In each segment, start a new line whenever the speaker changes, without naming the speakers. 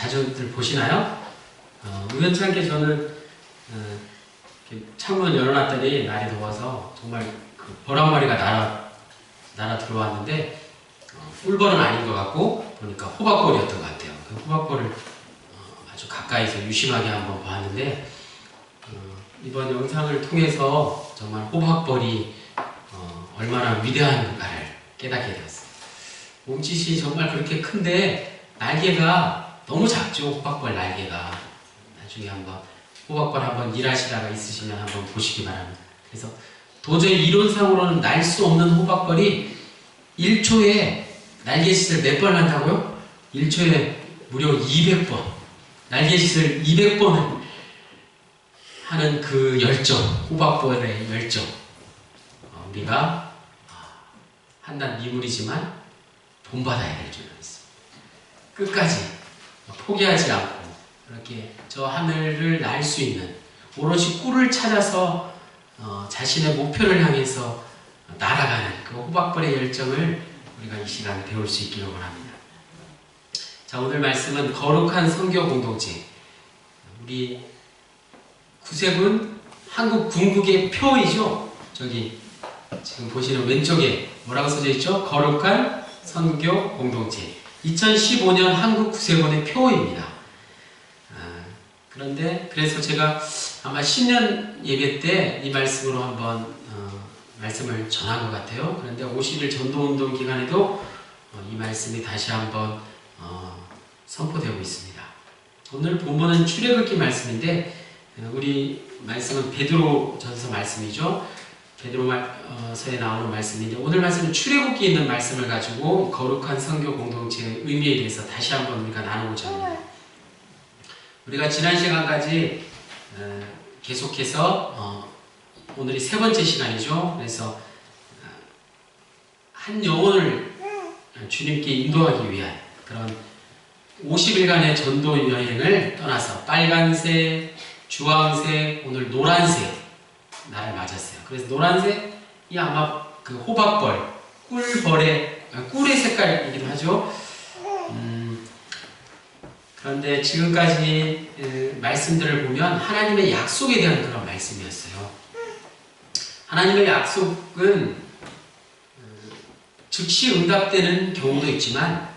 자주들 보시나요? 어, 우연찮게 저는 어, 창문 열어놨더니 날이 더워서 정말 그 보람머리가 날아 날아 들어왔는데 어, 꿀벌은 아닌 것 같고 보니까 호박벌이었던 것 같아요. 그 호박벌을 어, 아주 가까이서 유심하게 한번 봤는데 어, 이번 영상을 통해서 정말 호박벌이 어, 얼마나 위대한가를 깨닫게 되었어요. 몸짓이 정말 그렇게 큰데 날개가 너무 작죠 호박벌 날개가 나중에 한번 호박벌 한번 일하시다가 있으시면 한번 보시기 바랍니다. 그래서 도저히 이론상으로는 날 수 없는 호박벌이 1초에 날개짓을 몇 번 한다고요? 1초에 무려 200번 날개짓을 200번을 하는 그 열정 호박벌의 열정 어, 우리가 아, 한낱 미물이지만 본받아야 될 줄로 믿습니다. 끝까지 포기하지 않고 이렇게 저 하늘을 날 수 있는 오롯이 꿀을 찾아서 어, 자신의 목표를 향해서 날아가는 그 호박벌의 열정을 우리가 이 시간 배울 수 있기를 원합니다. 자 오늘 말씀은 거룩한 성교 공동체 우리 구색은 한국 군국의 표이죠. 저기 지금 보시는 왼쪽에 뭐라고 써져 있죠? 거룩한 선교 공동체. 2015년 한국 구세군의 표입니다. 아, 그런데 그래서 제가 아마 신년 예배 때 이 말씀으로 한번 어, 말씀을 전한 것 같아요. 그런데 50일 전도운동 기간에도 어, 이 말씀이 다시 한번 어, 선포되고 있습니다. 오늘 본문은 출애굽기 말씀인데 어, 우리 말씀은 베드로 전서 말씀이죠. 베드로서에 나오는 말씀인데 오늘 말씀은 출애굽기에 있는 말씀을 가지고 거룩한 성교 공동체의 의미에 대해서 다시 한번 우리가 나누고자 합니다. 우리가 지난 시간까지 어, 계속해서 어, 오늘이 세 번째 시간이죠. 그래서 어, 한 영혼을 주님께 인도하기 위한 그런 50일간의 전도 여행을 떠나서 빨간색, 주황색, 오늘 노란색 날을 맞았어요. 그래서 노란색이 아마 그 호박벌, 꿀벌의 아, 꿀의 색깔이기도 하죠. 음, 그런데 지금까지 그 말씀들을 보면 하나님의 약속에 대한 그런 말씀이었어요. 하나님의 약속은 음, 즉시 응답되는 경우도 있지만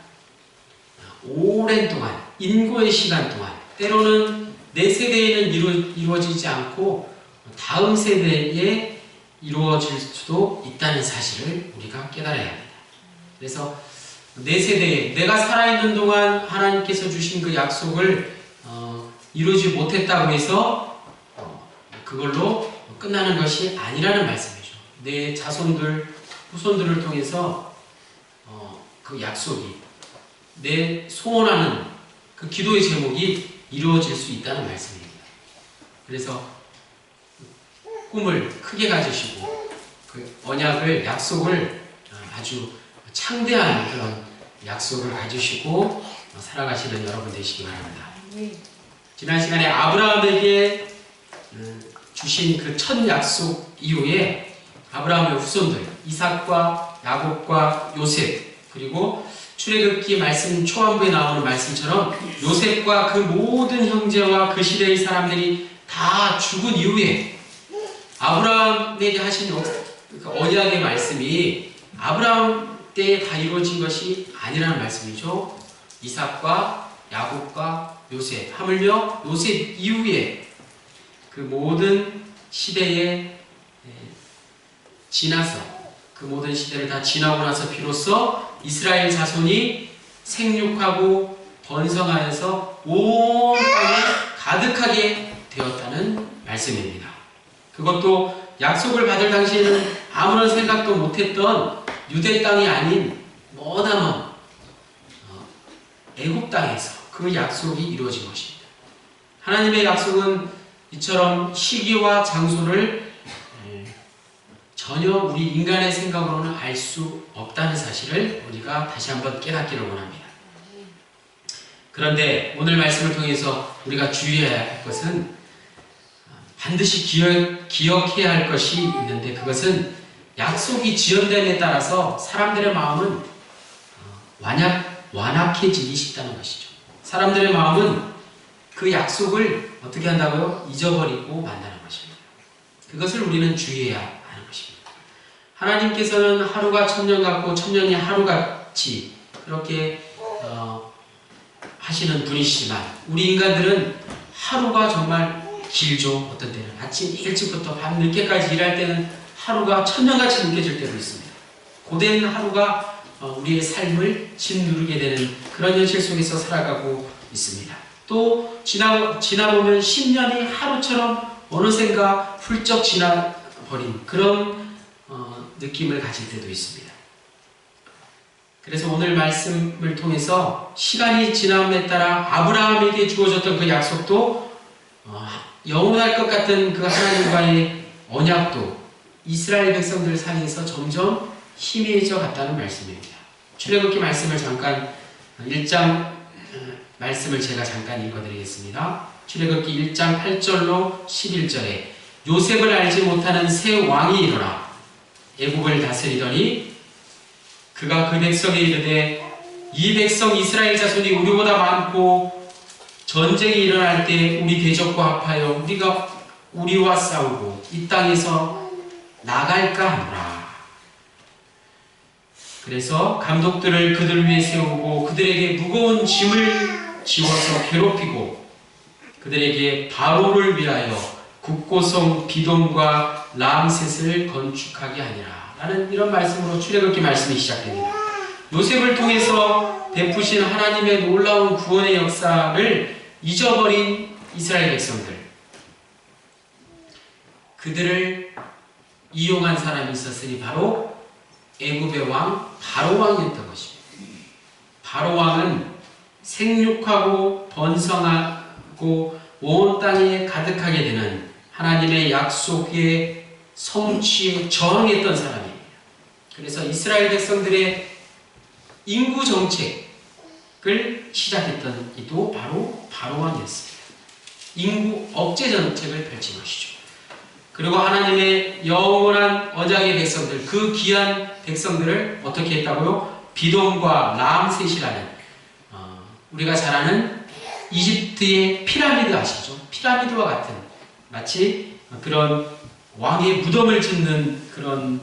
오랜 동안 인고의 시간 동안 때로는 내 세대에는 이루, 이루어지지 않고 다음 세대에 이루어질 수도 있다는 사실을 우리가 깨달아야 합니다. 그래서 내 세대에 내가 살아있는 동안 하나님께서 주신 그 약속을 어, 이루지 못했다고 해서 어, 그걸로 끝나는 것이 아니라는 말씀이죠. 내 자손들, 후손들을 통해서 어, 그 약속이 내 소원하는 그 기도의 제목이 이루어질 수 있다는 말씀입니다. 그래서 꿈을 크게 가지시고 그 언약을 약속을 아주 창대한 그런 약속을 가지시고 살아가시는 여러분 되시기 바랍니다. 지난 시간에 아브라함에게 주신 그 첫 약속 이후에 아브라함의 후손들 이삭과 야곱과 요셉 그리고 출애굽기 말씀 초반부에 나오는 말씀처럼 요셉과 그 모든 형제와 그 시대의 사람들이 다 죽은 이후에 아브라함에게 하신 그 언약의 말씀이 아브라함 때에 다 이루어진 것이 아니라는 말씀이죠. 이삭과 야곱과 요셉, 하물며 요셉 이후에 그 모든 시대에 지나서 그 모든 시대를 다 지나고 나서 비로소 이스라엘 자손이 생육하고 번성하여서 온 땅에 가득하게 되었다는 말씀입니다. 그것도 약속을 받을 당시에는 아무런 생각도 못했던 유대 땅이 아닌 머나먼 애굽 땅에서 그 약속이 이루어진 것입니다. 하나님의 약속은 이처럼 시기와 장소를 전혀 우리 인간의 생각으로는 알 수 없다는 사실을 우리가 다시 한번 깨닫기를 원합니다. 그런데 오늘 말씀을 통해서 우리가 주의해야 할 것은 반드시 기억, 기억해야 할 것이 있는데 그것은 약속이 지연됨에 따라서 사람들의 마음은 완약, 완악해지기 쉽다는 것이죠. 사람들의 마음은 그 약속을 어떻게 한다고요? 잊어버리고 만나는 것입니다. 그것을 우리는 주의해야 하는 것입니다. 하나님께서는 하루가 천년 같고 천년이 하루같이 그렇게 어, 하시는 분이시지만 우리 인간들은 하루가 정말 길죠. 어떤 때는 아침 일찍부터 밤 늦게까지 일할 때는 하루가 천년같이 느껴질 때도 있습니다. 고된 하루가 어, 우리의 삶을 짓누르게 되는 그런 현실 속에서 살아가고 있습니다. 또 지나 지나보면 10년이 하루처럼 어느샌가 훌쩍 지나버린 그런 어, 느낌을 가질 때도 있습니다. 그래서 오늘 말씀을 통해서 시간이 지남에 따라 아브라함에게 주어졌던 그 약속도 어, 영원할 것 같은 그 하나님과의 언약도 이스라엘 백성들 사이에서 점점 희미해져 갔다는 말씀입니다. 출애굽기 말씀을 잠깐 1장 어, 말씀을 제가 잠깐 읽어드리겠습니다. 출애굽기 1장 8절로 11절에 요셉을 알지 못하는 새 왕이 일어나 애국을 다스리더니 그가 그 백성에 이르되 이 백성 이스라엘 자손이 우리보다 많고 전쟁이 일어날 때 우리 대적과 합하여 우리가 우리와 싸우고 이 땅에서 나갈까 하노라. 그래서 감독들을 그들 위에 세우고 그들에게 무거운 짐을 지워서 괴롭히고 그들에게 바로를 위하여 국고성 비돔과 람셋을 건축하게 하니라. 라는 이런 말씀으로 출애굽기 말씀이 시작됩니다. 요셉을 통해서 베푸신 하나님의 놀라운 구원의 역사를 잊어버린 이스라엘 백성들. 그들을 이용한 사람이 있었으니 바로 애굽의 왕 바로 왕이었던 것입니다. 바로 왕은 생육하고 번성하고 온 땅에 가득하게 되는 하나님의 약속의 성취에 저항했던 사람입니다. 그래서 이스라엘 백성들의 인구 정책 을 시작했던 이도 바로 바로 왕이었습니다. 인구 억제 정책을 펼친 것이죠. 그리고 하나님의 영원한 언약의 백성들, 그 귀한 백성들을 어떻게 했다고요? 비돔과 람셋이라는 어, 우리가 잘 아는 이집트의 피라미드 아시죠? 피라미드와 같은 마치 그런 왕의 무덤을 짓는 그런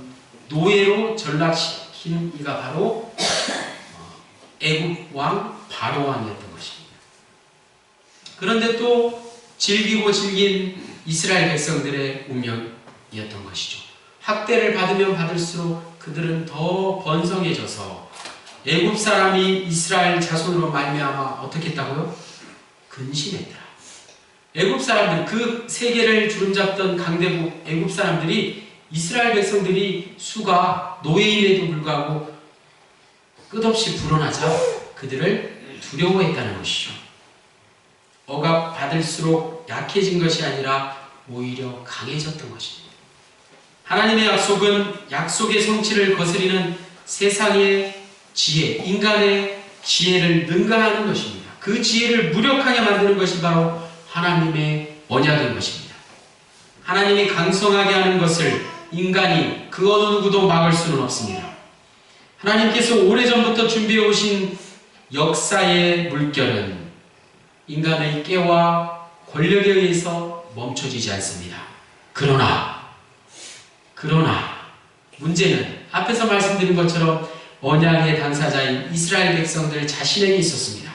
노예로 전락시킨 이가 바로 어, 애국 왕 바로 왕이었던 것입니다. 그런데 또 즐기고 즐긴 이스라엘 백성들의 운명이었던 것이죠. 학대를 받으면 받을수록 그들은 더 번성해져서 애굽 사람이 이스라엘 자손으로 말미암아 어떻게 했다고요? 근심했다. 애굽 사람들 그 세계를 주름잡던 강대국 애굽 사람들이 이스라엘 백성들이 수가 노예임에도 불구하고 끝없이 불어나자 그들을 두려워했다는 것이죠. 억압 받을수록 약해진 것이 아니라 오히려 강해졌던 것입니다. 하나님의 약속은 약속의 성취를 거스리는 세상의 지혜, 인간의 지혜를 능가하는 것입니다. 그 지혜를 무력하게 만드는 것이 바로 하나님의 언약인 것입니다. 하나님이 강성하게 하는 것을 인간이 그 어느 누구도 막을 수는 없습니다. 하나님께서 오래전부터 준비해 오신 역사의 물결은 인간의 깨와 권력에 의해서 멈춰지지 않습니다. 그러나, 그러나, 문제는 앞에서 말씀드린 것처럼 언약의 당사자인 이스라엘 백성들 자신에게 있었습니다.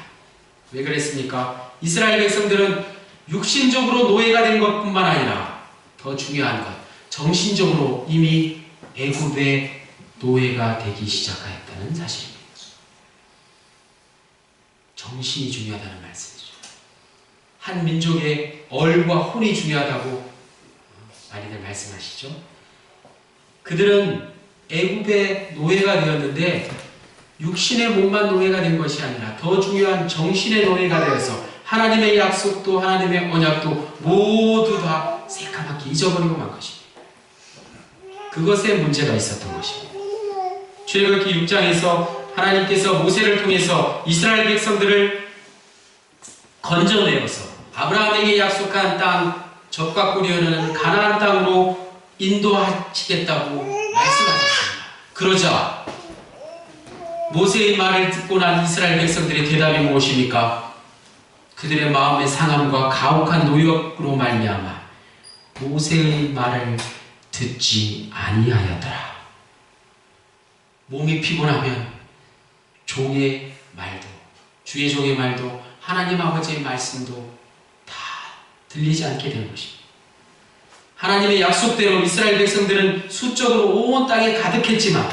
왜 그랬습니까? 이스라엘 백성들은 육신적으로 노예가 된 것뿐만 아니라 더 중요한 것, 정신적으로 이미 애굽의 노예가 되기 시작하였다는 사실입니다. 정신이 중요하다는 말씀이죠. 한 민족의 얼과 혼이 중요하다고 많이들 말씀하시죠. 그들은 애굽의 노예가 되었는데 육신의 몸만 노예가 된 것이 아니라 더 중요한 정신의 노예가 되어서 하나님의 약속도 하나님의 언약도 모두 다 새까맣게 잊어버리고 만 것입니다. 그것에 문제가 있었던 것입니다. 출애굽기 6장에서 하나님께서 모세를 통해서 이스라엘 백성들을 건져내어서 아브라함에게 약속한 땅 적과 꿀이오는 가나안 땅으로 인도하시겠다고 말씀하셨습니다. 그러자 모세의 말을 듣고 난 이스라엘 백성들의 대답이 무엇입니까? 그들의 마음의 상함과 가혹한 노역으로 말미암아 모세의 말을 듣지 아니하였더라. 몸이 피곤하면 종의 말도 주의 종의 말도 하나님 아버지의 말씀도 다 들리지 않게 되는 것입니다. 하나님의 약속대로 이스라엘 백성들은 수적으로 온 땅에 가득했지만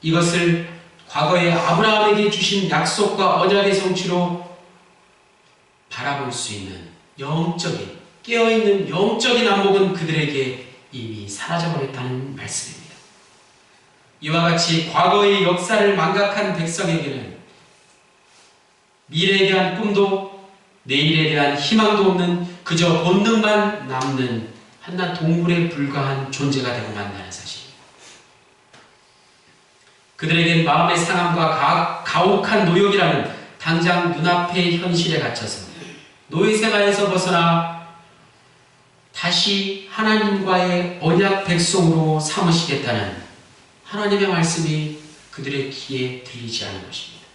이것을 과거에 아브라함에게 주신 약속과 언약의 성취로 바라볼 수 있는 영적인 깨어있는 영적인 안목은 그들에게 이미 사라져버렸다는 말씀입니다. 이와 같이 과거의 역사를 망각한 백성에게는 미래에 대한 꿈도 내일에 대한 희망도 없는 그저 본능만 남는 한낱 동물에 불과한 존재가 되고 만다는 사실입니다. 그들에겐 마음의 상함과 가, 가혹한 노역이라는 당장 눈앞의 현실에 갇혀서 노예 생활에서 벗어나 다시 하나님과의 언약 백성으로 삼으시겠다는 하나님의 말씀이 그들의 귀에 들리지 않은 것입니다.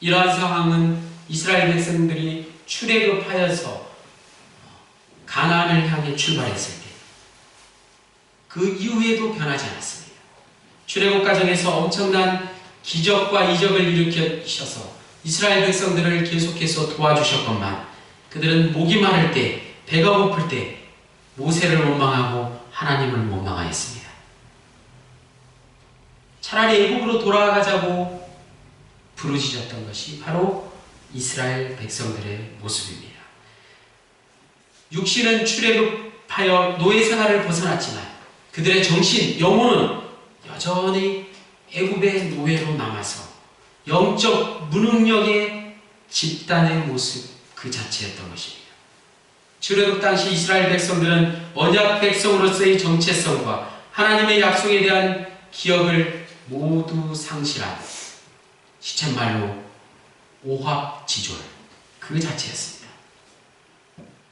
이러한 상황은 이스라엘 백성들이 출애굽하여서 가나안을 향해 출발했을 때 그 이후에도 변하지 않았습니다. 출애굽 과정에서 엄청난 기적과 이적을 일으키셔서 이스라엘 백성들을 계속해서 도와주셨건만 그들은 목이 마를 때 배가 고플 때 모세를 원망하고 하나님을 원망하였습니다. 차라리 애국으로 돌아가자고 부르짖었던 것이 바로 이스라엘 백성들의 모습입니다. 육신은 출애굽하여 노예 생활을 벗어났지만 그들의 정신, 영혼은 여전히 애굽의 노예로 남아서 영적 무능력의 집단의 모습 그 자체였던 것입니다. 출애굽 당시 이스라엘 백성들은 언약 백성으로서의 정체성과 하나님의 약속에 대한 기억을 모두 상실한 시쳇말로 오합지졸 그 자체였습니다.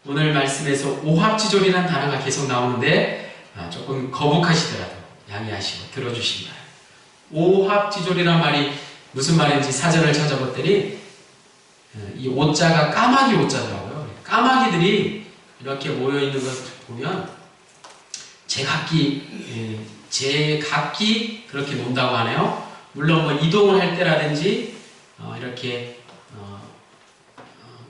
오늘 말씀에서 오합지졸이라는 단어가 계속 나오는데 아, 조금 거북하시더라도 양해하시고 들어주시기. 오합지졸이란 말이 무슨 말인지 사전을 찾아봤더니 어, 이 오자가 까마귀 오자더라고요. 까마귀들이 이렇게 모여 있는 것을 보면 제각기 예, 제 각기 그렇게 논다고 하네요. 물론 뭐 이동을 할 때라든지 어, 이렇게 어,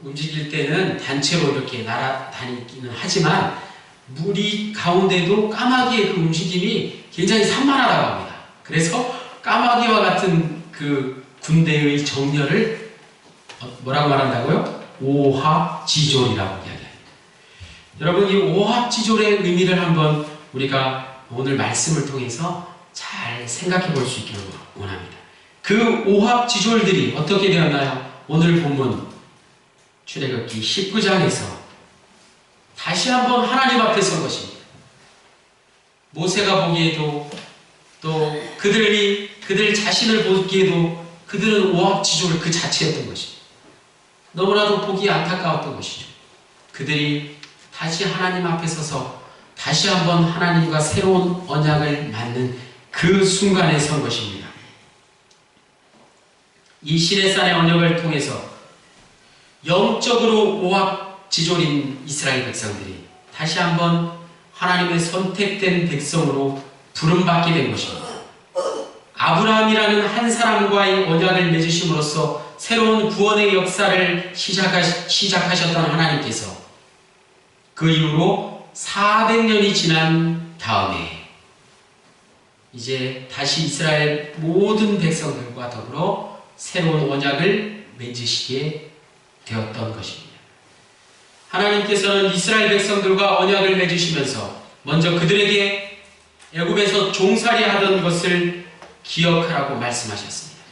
움직일 때는 단체로 이렇게 날아다니기는 하지만 무리 가운데도 까마귀의 그 움직임이 굉장히 산만하다고 합니다. 그래서 까마귀와 같은 그 군대의 정렬을 뭐라고 말한다고요? 오합지졸이라고 이야기합니다. 여러분 이 오합지졸의 의미를 한번 우리가 오늘 말씀을 통해서 잘 생각해 볼 수 있기를 원합니다. 그 오합 지졸들이 어떻게 되었나요? 오늘 본문 출애굽기 19장에서 다시 한번 하나님 앞에 선 것입니다. 모세가 보기에도 또 그들이 그들 자신을 보기에도 그들은 오합 지졸 그 자체였던 것입니다. 너무나도 보기 안타까웠던 것이죠. 그들이 다시 하나님 앞에 서서 다시 한번 하나님과 새로운 언약을 맺는 그 순간에 선 것입니다. 이 시내산의 언약을 통해서 영적으로 오합지졸인 이스라엘 백성들이 다시 한번 하나님의 선택된 백성으로 부름받게 된 것입니다. 아브라함이라는 한 사람과의 언약을 맺으심으로써 새로운 구원의 역사를 시작하셨던 하나님께서 그 이후로 400년이 지난 다음에 이제 다시 이스라엘 모든 백성들과 더불어 새로운 언약을 맺으시게 되었던 것입니다. 하나님께서는 이스라엘 백성들과 언약을 맺으시면서 먼저 그들에게 애굽에서 종살이 하던 것을 기억하라고 말씀하셨습니다.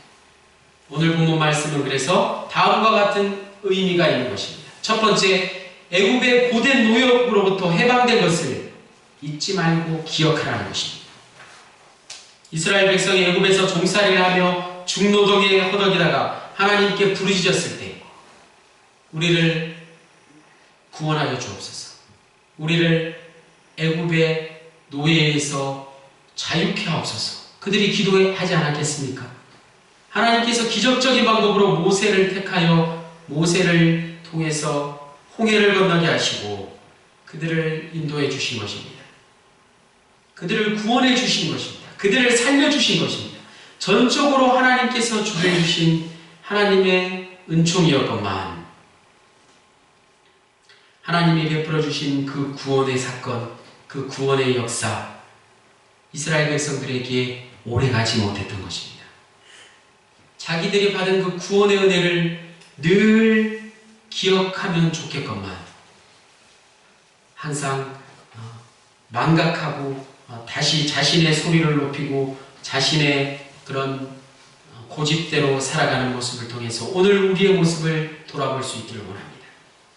오늘 본문 말씀은 그래서 다음과 같은 의미가 있는 것입니다. 첫 번째, 애굽의 고된 노역으로부터 해방된 것을 잊지 말고 기억하라는 것입니다. 이스라엘 백성이 애굽에서 종살이를 하며 중노동에 허덕이다가 하나님께 부르짖었을 때 우리를 구원하여 주옵소서. 우리를 애굽의 노예에서 자유케 하옵소서. 그들이 기도하지 않았겠습니까? 하나님께서 기적적인 방법으로 모세를 택하여 모세를 통해서 홍해를 건너게 하시고 그들을 인도해 주신 것입니다. 그들을 구원해 주신 것입니다. 그들을 살려 주신 것입니다. 전적으로 하나님께서 주해 주신 하나님의 은총이었건만 하나님이 베풀어 주신 그 구원의 사건, 그 구원의 역사 이스라엘 백성들에게 오래가지 못했던 것입니다. 자기들이 받은 그 구원의 은혜를 늘 기억하면 좋겠건만 항상 어, 망각하고 어, 다시 자신의 소리를 높이고 자신의 그런 어, 고집대로 살아가는 모습을 통해서 오늘 우리의 모습을 돌아볼 수 있기를 원합니다.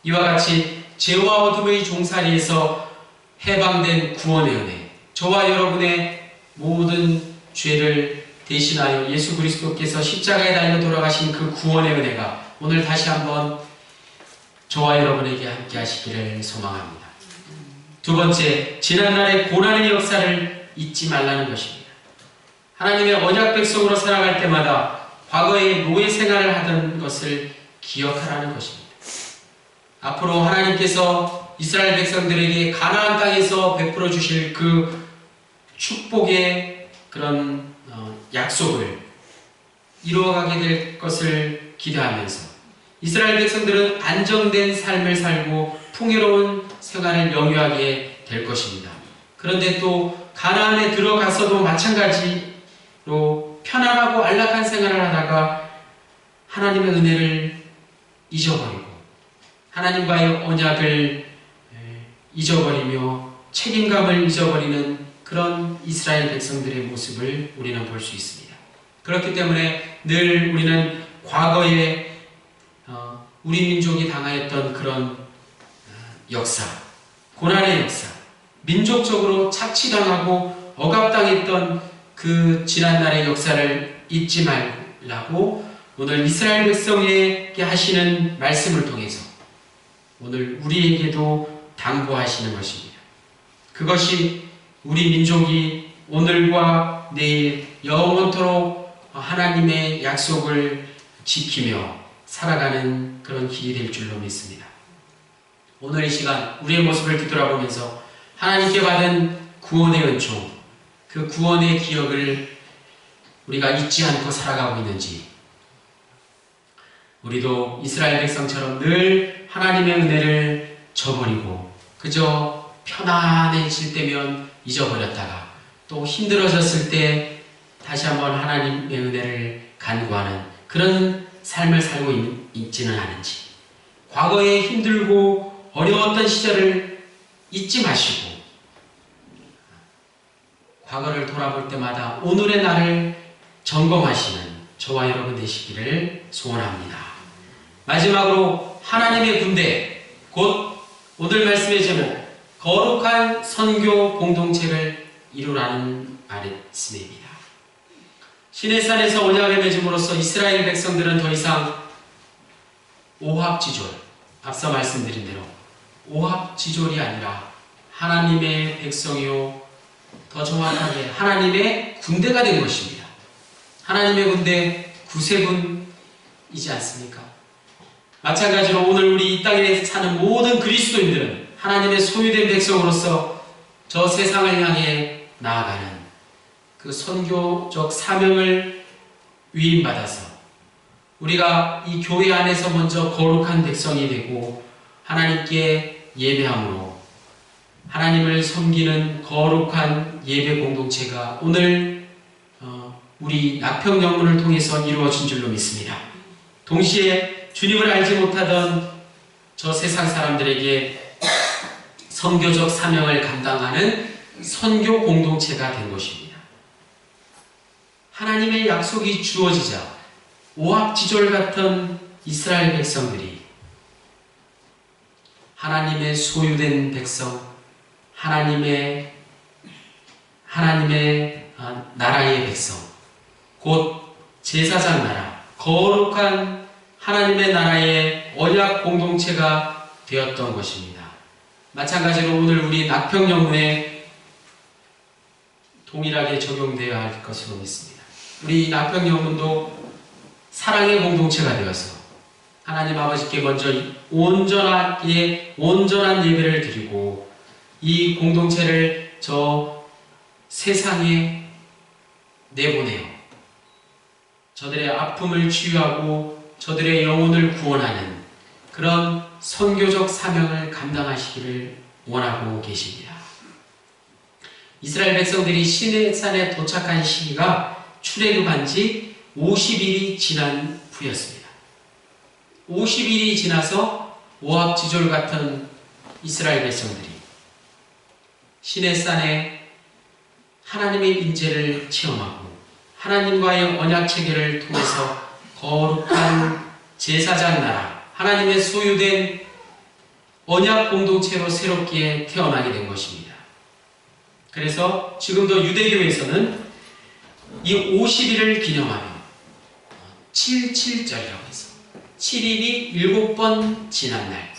이와 같이 죄와 어둠의 종살이에서 해방된 구원의 은혜, 저와 여러분의 모든 죄를 대신하여 예수 그리스도께서 십자가에 달려 돌아가신 그 구원의 은혜가 오늘 다시 한번 저와 여러분에게 함께 하시기를 소망합니다. 두 번째, 지난날의 고난의 역사를 잊지 말라는 것입니다. 하나님의 언약 백성으로 살아갈 때마다 과거의 노예 생활을 하던 것을 기억하라는 것입니다. 앞으로 하나님께서 이스라엘 백성들에게 가나안 땅에서 베풀어 주실 그 축복의 그런 어, 약속을 이루어가게 될 것을 기대하면서 이스라엘 백성들은 안정된 삶을 살고 풍요로운 생활을 영위하게 될 것입니다. 그런데 또 가나안에 들어가서도 마찬가지로 편안하고 안락한 생활을 하다가 하나님의 은혜를 잊어버리고 하나님과의 언약을 잊어버리며 책임감을 잊어버리는 그런 이스라엘 백성들의 모습을 우리는 볼 수 있습니다. 그렇기 때문에 늘 우리는 과거에 어, 우리 민족이 당하였던 그런 어, 역사, 고난의 역사, 민족적으로 착취당하고 억압당했던 그 지난날의 역사를 잊지 말라고 오늘 이스라엘 백성에게 하시는 말씀을 통해서 오늘 우리에게도 당부하시는 것입니다. 그것이 우리 민족이 오늘과 내일 영원토록 하나님의 약속을 지키며 살아가는 그런 길이 될 줄로 믿습니다. 오늘 이 시간 우리의 모습을 뒤돌아보면서 하나님께 받은 구원의 은총, 그 구원의 기억을 우리가 잊지 않고 살아가고 있는지, 우리도 이스라엘 백성처럼 늘 하나님의 은혜를 저버리고 그저 편안해질 때면 잊어버렸다가 또 힘들어졌을 때 다시 한번 하나님의 은혜를 간구하는 그런 삶을 살고 있, 지는 않은지 과거에 힘들고 어려웠던 시절을 잊지 마시고 과거를 돌아볼 때마다 오늘의 나를 점검하시는 저와 여러분 되시기를 소원합니다. 마지막으로 하나님의 군대 곧 오늘 말씀의 제목 거룩한 선교 공동체를 이루라는 말씀입니다. 시내산에서 언약을 맺음으로써 이스라엘 백성들은 더 이상 오합지졸 앞서 말씀드린 대로 오합지졸이 아니라 하나님의 백성이요 더 정확하게 하나님의 군대가 된 것입니다. 하나님의 군대 구세군이지 않습니까? 마찬가지로 오늘 우리 이 땅에 사는 모든 그리스도인들은 하나님의 소유된 백성으로서 저 세상을 향해 나아가는 그 선교적 사명을 위임받아서 우리가 이 교회 안에서 먼저 거룩한 백성이 되고 하나님께 예배함으로 하나님을 섬기는 거룩한 예배 공동체가 오늘 어, 우리 낙평 영문을 통해서 이루어진 줄로 믿습니다. 동시에 주님을 알지 못하던 저 세상 사람들에게 선교적 사명을 감당하는 선교 공동체가 된 것입니다. 하나님의 약속이 주어지자 오합지졸 같은 이스라엘 백성들이 하나님의 소유된 백성, 하나님의 하나님의 아, 나라의 백성, 곧 제사장 나라, 거룩한 하나님의 나라의 언약 공동체가 되었던 것입니다. 마찬가지로 오늘 우리 낙평영문에 동일하게 적용되어야 할 것으로 믿습니다. 우리 낙평영문도 사랑의 공동체가 되어서 하나님 아버지께 먼저 온전하게 온전한 예배를 드리고 이 공동체를 저 세상에 내보내요. 저들의 아픔을 치유하고 저들의 영혼을 구원하는 그런 선교적 사명을 감당하시기를 원하고 계십니다. 이스라엘 백성들이 시내 산에 도착한 시기가 출애굽한 지 50일이 지난 후였습니다. 50일이 지나서 오합지졸 같은 이스라엘 백성들이 시내산에 하나님의 인재를 체험하고 하나님과의 언약 체계를 통해서 거룩한 제사장 나라, 하나님의 소유된 언약 공동체로 새롭게 태어나게 된 것입니다. 그래서 지금도 유대교에서는 이 50일을 기념하며 77절이라고 해서 7일이 7번 지난 날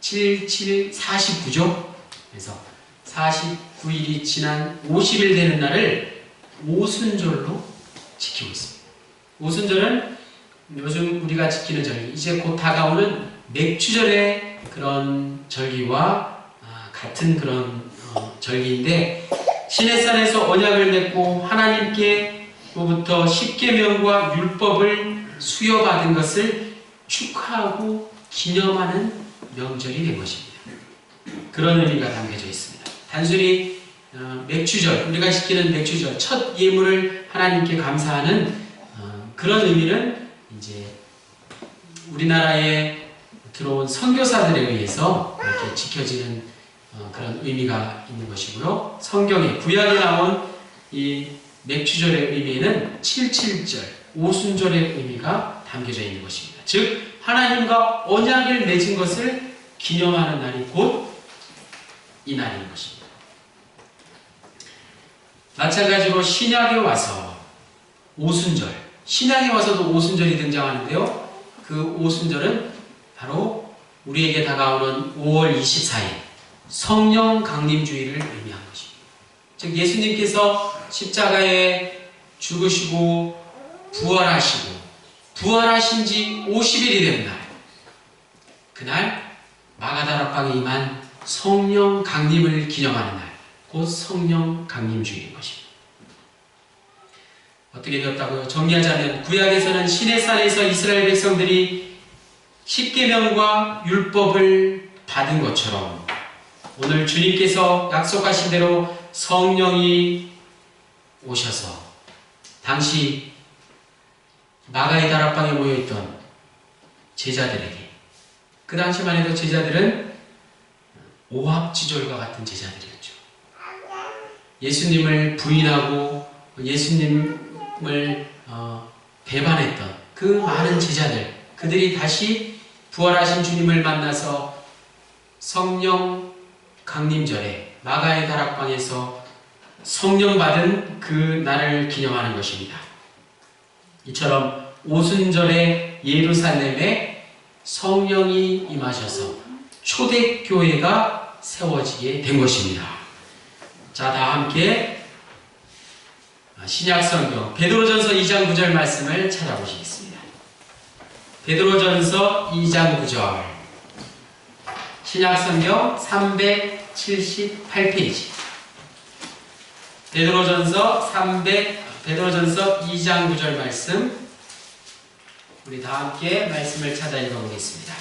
7, 7, 49죠? 그래서 49일이 지난 50일 되는 날을 오순절로 지키고 있습니다. 오순절은 요즘 우리가 지키는 절기, 이제 곧 다가오는 맥주절의 그런 절기와 아, 같은 그런 어, 절기인데 시내산에서 언약을 맺고 하나님께로부터 십계명과 율법을 수여받은 것을 축하하고 기념하는 명절이 된 것입니다. 그런 의미가 담겨져 있습니다. 단순히 어, 맥주절, 우리가 시키는 맥주절, 첫 예물을 하나님께 감사하는 어, 그런 의미는 이제 우리나라에 들어온 선교사들에 의해서 이렇게 지켜지는 어, 그런 의미가 있는 것이고요. 성경에 구약에 나온 이 맥주절의 의미에는 77절, 오순절의 의미가 담겨져 있는 것입니다. 즉 하나님과 언약을 맺은 것을 기념하는 날이 곧 이 날인 것입니다. 마찬가지로 신약에 와서 오순절, 신약에 와서도 오순절이 등장하는데요. 그 오순절은 바로 우리에게 다가오는 5월 24일 성령 강림주의를 의미한 것입니다. 즉 예수님께서 십자가에 죽으시고 부활하시고 부활하신 지 50일이 된 날, 그날 마가다락방에 임한 성령 강림을 기념하는 날, 곧 성령 강림주의인 것입니다. 어떻게 되었다고요? 정리하자면 구약에서는 시내산에서 이스라엘 백성들이 십계명과 율법을 받은 것처럼 오늘 주님께서 약속하신 대로 성령이 오셔서 당시 마가의 다락방에 모여있던 제자들에게 그 당시만 해도 제자들은 오합지졸과 같은 제자들이었죠. 예수님을 부인하고 예수님을 어, 배반했던 그 많은 제자들 그들이 다시 부활하신 주님을 만나서 성령 강림절에 마가의 다락방에서 성령 받은 그 날을 기념하는 것입니다. 이처럼 오순절에 예루살렘에 성령이 임하셔서 초대교회가 세워지게 된 것입니다. 자, 다 함께 신약성경 베드로전서 2장 9절 말씀을 찾아보시겠습니다. 베드로전서 2장 9절 신약성경 378페이지 베드로전서 300 베드로전서 2장 9절 말씀 우리 다 함께 말씀을 찾아 읽어보겠습니다.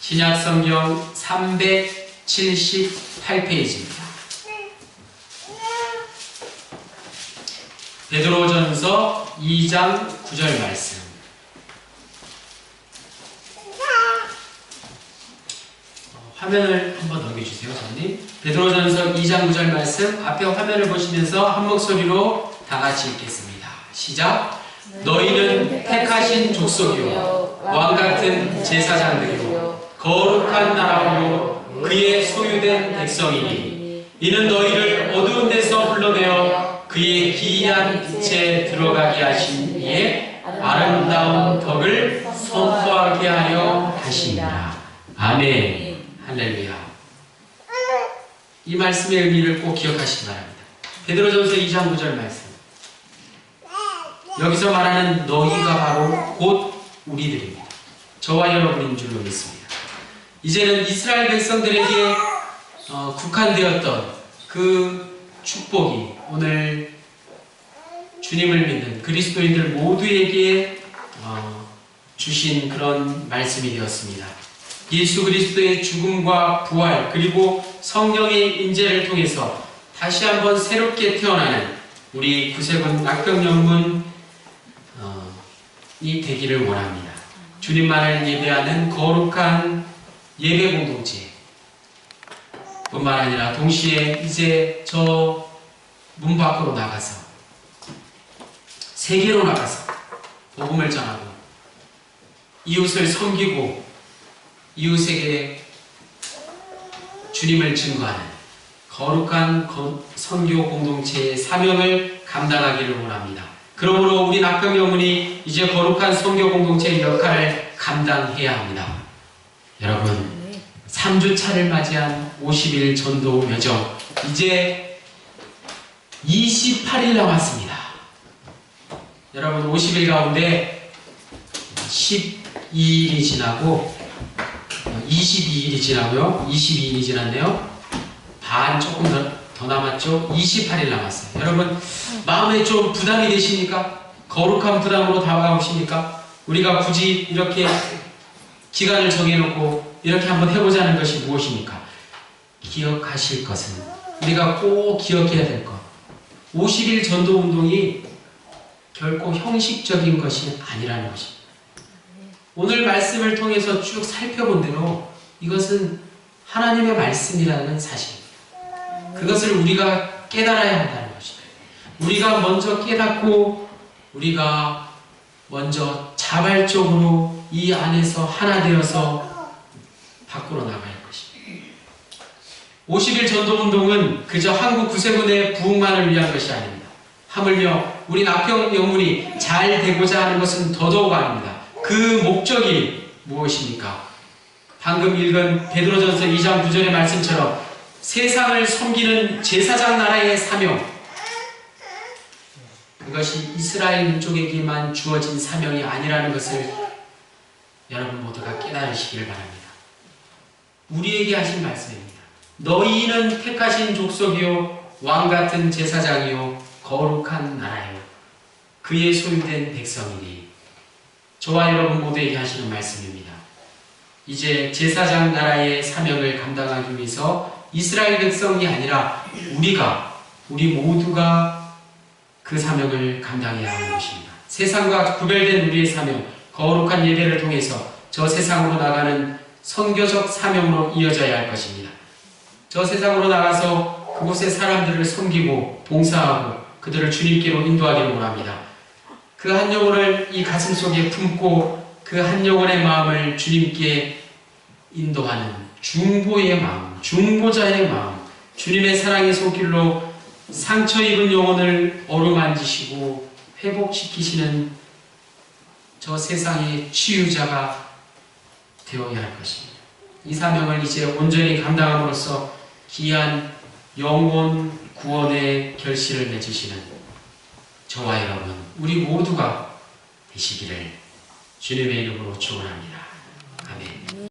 신약 성경 378페이지입니다. 베드로전서 2장 9절 말씀 어, 화면을 한번 넘겨주세요, 선생님. 베드로전서 2장 9절 말씀 앞에 화면을 보시면서 한 목소리로 다 같이 읽겠습니다. 시작. 너희는 택하신 족속이요 왕 같은 제사장들이요 거룩한 나라요 그의 소유된 백성이니 이는 너희를 어두운 데서 불러내어 그의 기이한 빛에 들어가게 하신 이의 아름다운 덕을 선포하게 하려 하십니다. 아멘. 할렐루야. 이 말씀의 의미를 꼭 기억하시기 바랍니다. 베드로전서 2장 9절 말씀. 여기서 말하는 너희가 바로 곧 우리들입니다. 저와 여러분인 줄로 믿습니다. 이제는 이스라엘 백성들에게 어, 국한되었던 그 축복이 오늘 주님을 믿는 그리스도인들 모두에게 어, 주신 그런 말씀이 되었습니다. 예수 그리스도의 죽음과 부활 그리고 성령의 인재를 통해서 다시 한번 새롭게 태어나는 우리 구세군 낙병영문 어, 이 되기를 원합니다. 주님만을 예배하는 거룩한 예배 공동체 뿐만 아니라 동시에 이제 저 문 밖으로 나가서 세계로 나가서 복음을 전하고 이웃을 섬기고 이웃에게 주님을 증거하는 거룩한 거- 선교 공동체의 사명을 감당하기를 원합니다. 그러므로 우리 낙병여문이 이제 거룩한 선교 공동체의 역할을 감당해야 합니다. 여러분, 3주차를 맞이한 50일 전도 여정, 이제 28일 남았습니다. 여러분, 50일 가운데 12일이 지나고 22일이 지나고요. 22일이 지났네요. 반 조금 더, 더 남았죠. 28일 남았어요. 여러분 마음에 좀 부담이 되십니까? 거룩한 부담으로 다가오십니까? 우리가 굳이 이렇게 기간을 정해놓고 이렇게 한번 해보자는 것이 무엇입니까? 기억하실 것은 우리가 꼭 기억해야 될 것. 50일 전도 운동이 결코 형식적인 것이 아니라는 것입니다. 오늘 말씀을 통해서 쭉 살펴본 대로 이것은 하나님의 말씀이라는 사실입니다. 그것을 우리가 깨달아야 한다는 것입니다. 우리가 먼저 깨닫고 우리가 먼저 자발적으로 이 안에서 하나 되어서 밖으로 나가야 할 것입니다. 50일 전도운동은 그저 한국 구세군의 부흥만을 위한 것이 아닙니다. 하물며 우리 낙평 영문이 잘 되고자 하는 것은 더더욱 아닙니다. 그 목적이 무엇입니까? 방금 읽은 베드로전서 2장 9절의 말씀처럼 세상을 섬기는 제사장 나라의 사명 그것이 이스라엘 민족에게만 주어진 사명이 아니라는 것을 여러분 모두가 깨달으시기를 바랍니다. 우리에게 하신 말씀입니다. 너희는 택하신 족속이요 왕 같은 제사장이요 거룩한 나라요 그의 소유된 백성이니 저와 여러분 모두에게 하시는 말씀입니다. 이제 제사장 나라의 사명을 감당하기 위해서 이스라엘 백성이 아니라 우리가 우리 모두가 그 사명을 감당해야 하는 것입니다. 세상과 구별된 우리의 사명, 거룩한 예배를 통해서 저 세상으로 나가는 선교적 사명으로 이어져야 할 것입니다. 저 세상으로 나가서 그곳의 사람들을 섬기고 봉사하고 그들을 주님께로 인도하기를 원합니다. 그 한 영혼을 이 가슴 속에 품고 그 한 영혼의 마음을 주님께 인도하는 중보의 마음, 중보자의 마음, 주님의 사랑의 손길로 상처 입은 영혼을 어루만지시고 회복시키시는 저 세상의 치유자가 되어야 할 것입니다. 이 사명을 이제 온전히 감당함으로써 귀한 영혼 구원의 결실을 맺으시는 저와 여러분, 우리 모두가 되시기를 주님의 이름으로 축원합니다. 아멘.